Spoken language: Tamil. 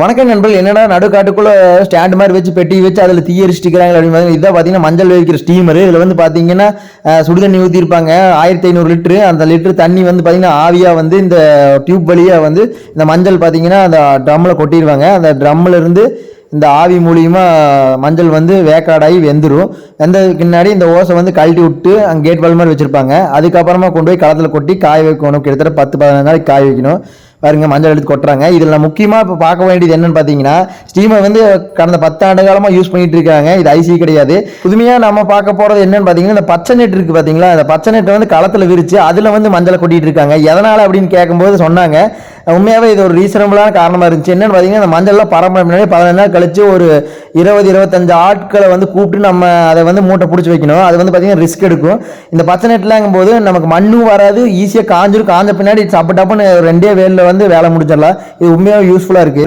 வணக்கம் நண்பர்கள் என்னடா நடுக்காட்டுக்குள்ள ஸ்டாண்ட் மாதிரி வச்சு பெட்டி வச்சு அதில் தீயரிச்சிட்டுக்கிறாங்க அப்படின்னு பார்த்தீங்கன்னா இதான் பார்த்தீங்கன்னா மஞ்சள் வைக்கிற ஸ்டீமர் இதில் வந்து பார்த்தீங்கன்னா சுடு சுடுதண்ணி ஊற்றிருப்பாங்க ஆயிரத்தி ஐநூறு லிட்டரு. அந்த லிட்டர் தண்ணி வந்து பார்த்தீங்கன்னா ஆவியாக வந்து இந்த டியூப் வழியாக வந்து இந்த மஞ்சள் பார்த்தீங்கன்னா அந்த ட்ரம்மில் கொட்டிடுவாங்க அந்த ட்ரம்மில் இருந்து இந்த ஆவி மூலியமாக மஞ்சள் வந்து வேக்காடாகி வெந்துடும் வெந்ததுக்கு முன்னாடி இந்த ஓசை வந்து கழட்டி விட்டு அங்கே கேட் வல் மாதிரி வச்சுருப்பாங்க. அதுக்கப்புறமா கொண்டு போய் களத்தில் கொட்டி காய வைக்கணும். கிட்டத்தட்ட பத்து பதினஞ்சு நாளைக்கு காய வைக்கணும். பாருங்க மஞ்சள் எடுத்து கொட்டுறாங்க. இதில் நான் முக்கியமாக இப்போ பார்க்க வேண்டியது என்னன்னு பார்த்தீங்கன்னா ஸ்டீமை வந்து கடந்த பத்தாண்டு காலமாக யூஸ் பண்ணிட்டு இருக்காங்க. இது ஐசி கிடையாது. புதுமையாக நம்ம பார்க்க போகிறது என்னன்னு பார்த்தீங்கன்னா இந்த பச்சை நெட் இருக்குது பார்த்தீங்களா? அந்த பச்சை நெட்டை வந்து களத்தில் விரிச்சு அதில் வந்து மஞ்சளை கொட்டிட்டு இருக்காங்க. எதனால் அப்படின்னு கேட்கும்போது சொன்னாங்க. உண்மையாகவே இது ஒரு ரீசனபிளான காரணமாக இருந்துச்சு. என்னென்னு பார்த்தீங்கன்னா இந்த மஞ்சள்லாம் பரம்பரை முன்னாடி பதினஞ்சு நாள் கழிச்சு ஒரு இருபது இருபத்தஞ்சு ஆட்களை வந்து கூப்பிட்டு நம்ம அதை வந்து மூட்டை பிடிச்சி வைக்கணும். அது வந்து பார்த்தீங்கன்னா ரிஸ்க் எடுக்கும். இந்த பச்சை நெட்லாங்கும் போது நமக்கு மண்ணும் வராது ஈஸியாக காஞ்சிரும். காஞ்ச பின்னாடி சப்பு டப்புன்னு ரெண்டே வேலில் வந்து வேலை முடிச்சிடலாம். இது உண்மையாக யூஸ்ஃபுல்லாக இருக்குது